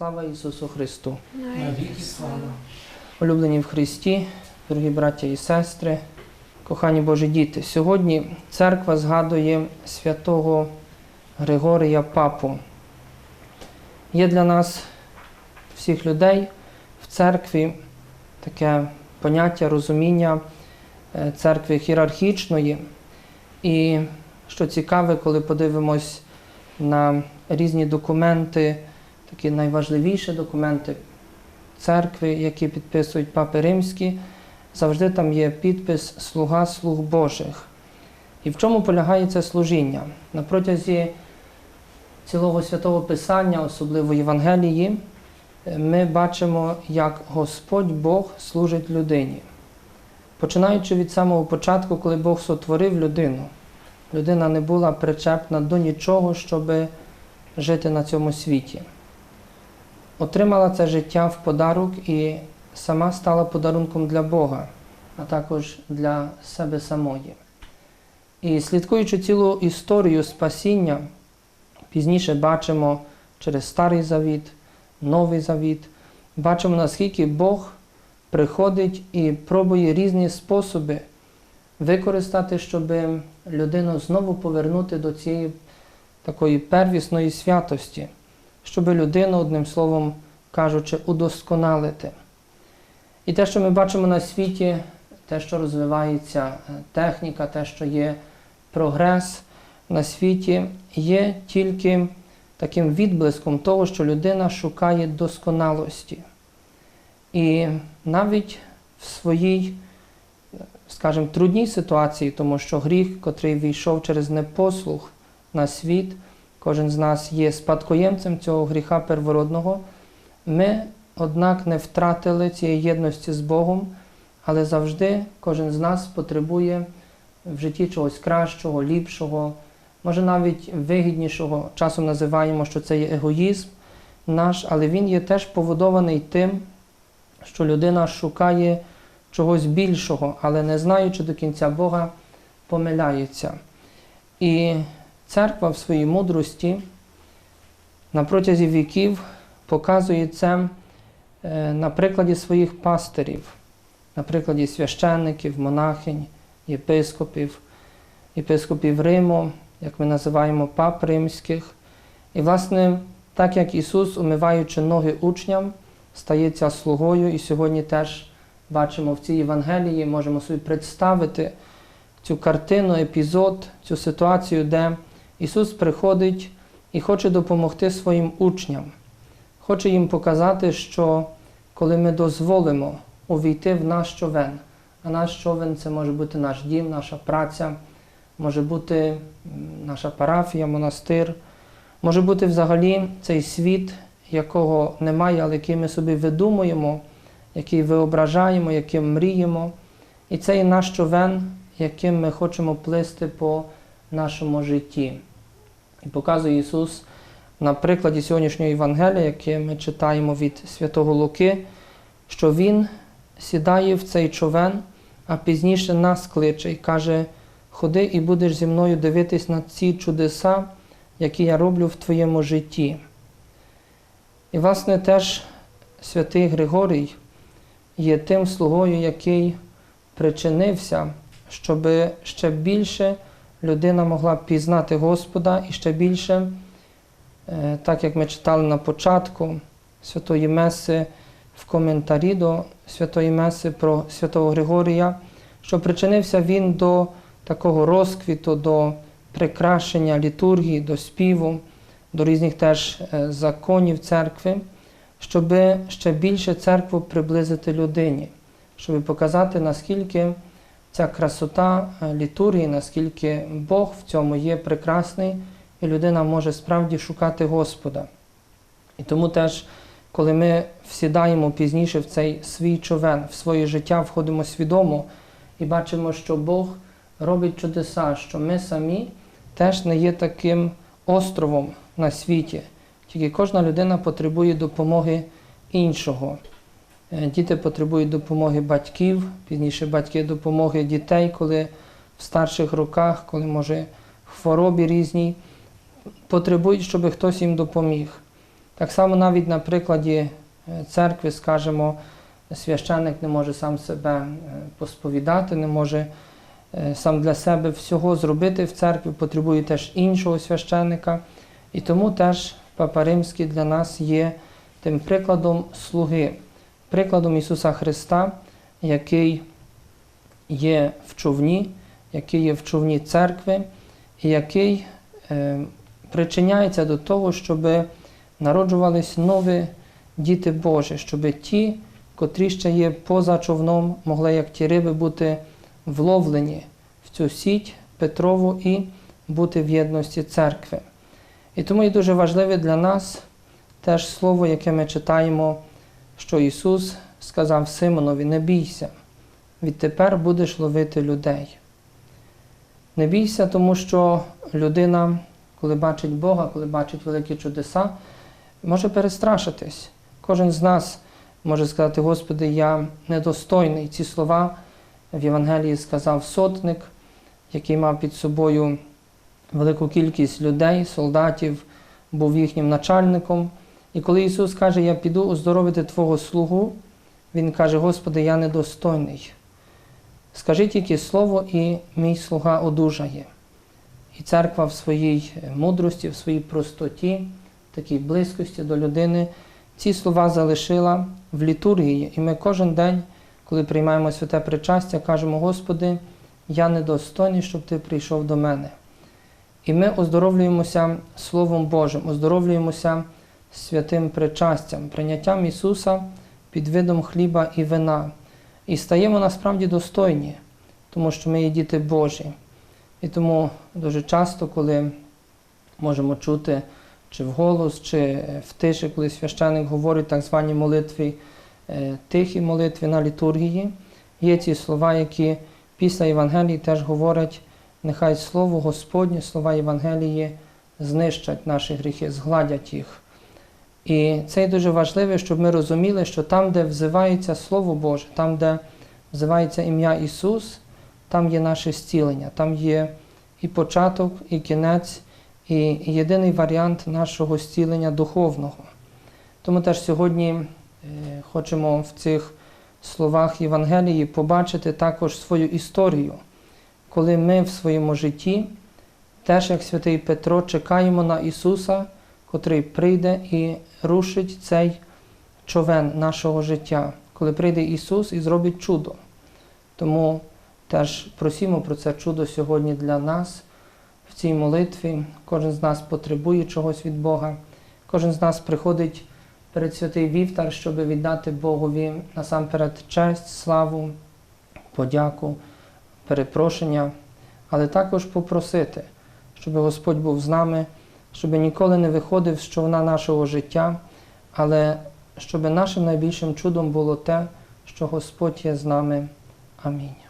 Слава Ісусу Христу! Навіки слава. Улюблені в Христі, дорогі браття і сестри, кохані Божі діти. Сьогодні церква згадує святого Григорія Папу. Є для нас, всіх людей, в церкві таке поняття розуміння е, церкви хірархічної. І що цікаве, коли подивимось на різні документи, такі найважливіші документи церкви, які підписують папи римські, завжди там є підпис Слуга слуг Божих. І в чому полягає це служіння? На протязі цілого святого Писання, особливо Євангелії, ми бачимо, як Господь Бог служить людині. Починаючи від самого початку, коли Бог сотворив людину, людина не була причепна до нічого, щоб жити на цьому світі отримала це життя в подарунок і сама стала подарунком для Бога, а також для себе самої. І слідкуючи цілу історію спасіння, пізніше бачимо через Старий Завіт, Новий Завіт, бачимо, наскільки Бог приходить і пробує різні способи використати, щоб людину знову повернути до цієї такої первісної святості щоб людину, одним словом кажучи, удосконалити. І те, що ми бачимо на світі, те, що розвивається е, техніка, те, що є прогрес на світі, є тільки таким відблиском того, що людина шукає досконалості. І навіть в своїй, скажімо, трудній ситуації, тому що гріх, котрий війшов через непослух на світ, Кожен з нас є спадкоємцем цього гріха первородного. Ми, однак, не втратили цієї єдності з Богом, але завжди кожен з нас потребує в житті чогось кращого, ліпшого, може навіть вигіднішого. Часом називаємо, що це є егоїзм наш, але він є теж поводований тим, що людина шукає чогось більшого, але не знаючи до кінця Бога, помиляється. І Церква в своїй мудрості на протязі віків показує це е, на прикладі своїх пастирів, на прикладі священників, монахинь, єпископів, єпископів Риму, як ми називаємо пап римських. І, власне, так як Ісус, умиваючи ноги учням, стається слугою, і сьогодні теж бачимо в цій Євангелії, можемо собі представити цю картину, епізод, цю ситуацію, де Ісус приходить і хоче допомогти своїм учням, хоче їм показати, що коли ми дозволимо увійти в наш човен, а наш човен це може бути наш дім, наша праця, може бути наша парафія, монастир, може бути взагалі цей світ, якого немає, але який ми собі видумуємо, який виображаємо, яким мріємо. І це є наш човен, яким ми хочемо плисти по нашому житті. І показує Ісус на прикладі сьогоднішнього Євангелія, яке ми читаємо від Святого Луки, що Він сідає в цей човен, а пізніше нас кличе і каже: Ходи і будеш зі мною дивитись на ці чудеса, які я роблю в твоєму житті. І, власне, теж святий Григорій є тим слугою, який причинився, щоб ще більше людина могла пізнати Господа і ще більше, е, так як ми читали на початку Святої Меси в коментарі до Святої Меси про Святого Григорія, що причинився він до такого розквіту, до прикрашення літургії, до співу, до різних теж е, законів церкви, щоб ще більше церкву приблизити людині, щоб показати, наскільки ця красота е, літургії, наскільки Бог в цьому є прекрасний, і людина може справді шукати Господа. І тому теж, коли ми всідаємо пізніше в цей свій човен, в своє життя входимо свідомо і бачимо, що Бог робить чудеса, що ми самі теж не є таким островом на світі. Тільки кожна людина потребує допомоги іншого. Е, Діти потребують допомоги батьків, пізніше батьки допомоги дітей, коли в старших роках, коли може хворобі різній, потребують, щоб хтось їм допоміг. Так само навіть на прикладі е, церкви скажемо, священник не може сам себе е, посповідати, не може сам для себе всього зробити в церкві, потребує теж іншого священника. І тому теж Папа Римський для нас є тим прикладом слуги, прикладом Ісуса Христа, який є в човні, який є в човні церкви, і який е, причиняється до того, щоб народжувались нові діти Божі, щоб ті, котрі ще є поза човном, могли, як ті риби, бути вловлені в цю сіть Петрову і бути в єдності церкви. І тому є дуже важливе для нас теж слово, яке ми читаємо, що Ісус сказав Симонові: не бійся, відтепер будеш ловити людей. Не бійся, тому що людина, коли бачить Бога, коли бачить великі чудеса, може перестрашитись. Кожен з нас може сказати, Господи, я недостойний. Ці слова в Євангелії сказав сотник, який мав під собою велику кількість людей, солдатів, був їхнім начальником. І коли Ісус каже, я піду оздоровити Твого слугу, Він каже, Господи, я недостойний. Скажи тільки слово, і мій слуга одужає. І церква в своїй мудрості, в своїй простоті, такій близькості до людини, ці слова залишила в літургії. І ми кожен день, коли приймаємо святе причастя, кажемо, Господи, я недостойний, щоб Ти прийшов до мене. І ми оздоровлюємося Словом Божим, оздоровлюємося святим причастям, прийняттям Ісуса під видом хліба і вина. І стаємо насправді достойні, тому що ми є діти Божі. І тому дуже часто, коли можемо чути чи вголос, чи в тиші, коли священник говорить так звані молитві, е, тихі молитви на літургії, є ці слова, які після Євангелії теж говорять, нехай Слово Господнє, слова Євангелії знищать наші гріхи, згладять їх. І це дуже важливо, щоб ми розуміли, що там, де взивається Слово Боже, там, де взивається ім'я Ісус, там є наше зцілення, там є і початок, і кінець, і єдиний варіант нашого зцілення духовного. Тому теж сьогодні е, хочемо в цих словах Євангелії побачити також свою історію, коли ми в своєму житті, теж як святий Петро, чекаємо на Ісуса, котрий прийде і рушить цей човен нашого життя, коли прийде Ісус і зробить чудо. Тому теж просимо про це чудо сьогодні для нас в цій молитві. Кожен з нас потребує чогось від Бога, кожен з нас приходить перед святий вівтар, щоб віддати Богові насамперед честь, славу, подяку, перепрошення, але також попросити, щоб Господь був з нами, щоб ніколи не виходив з човна нашого життя, але щоб нашим найбільшим чудом було те, що Господь є з нами. Амінь.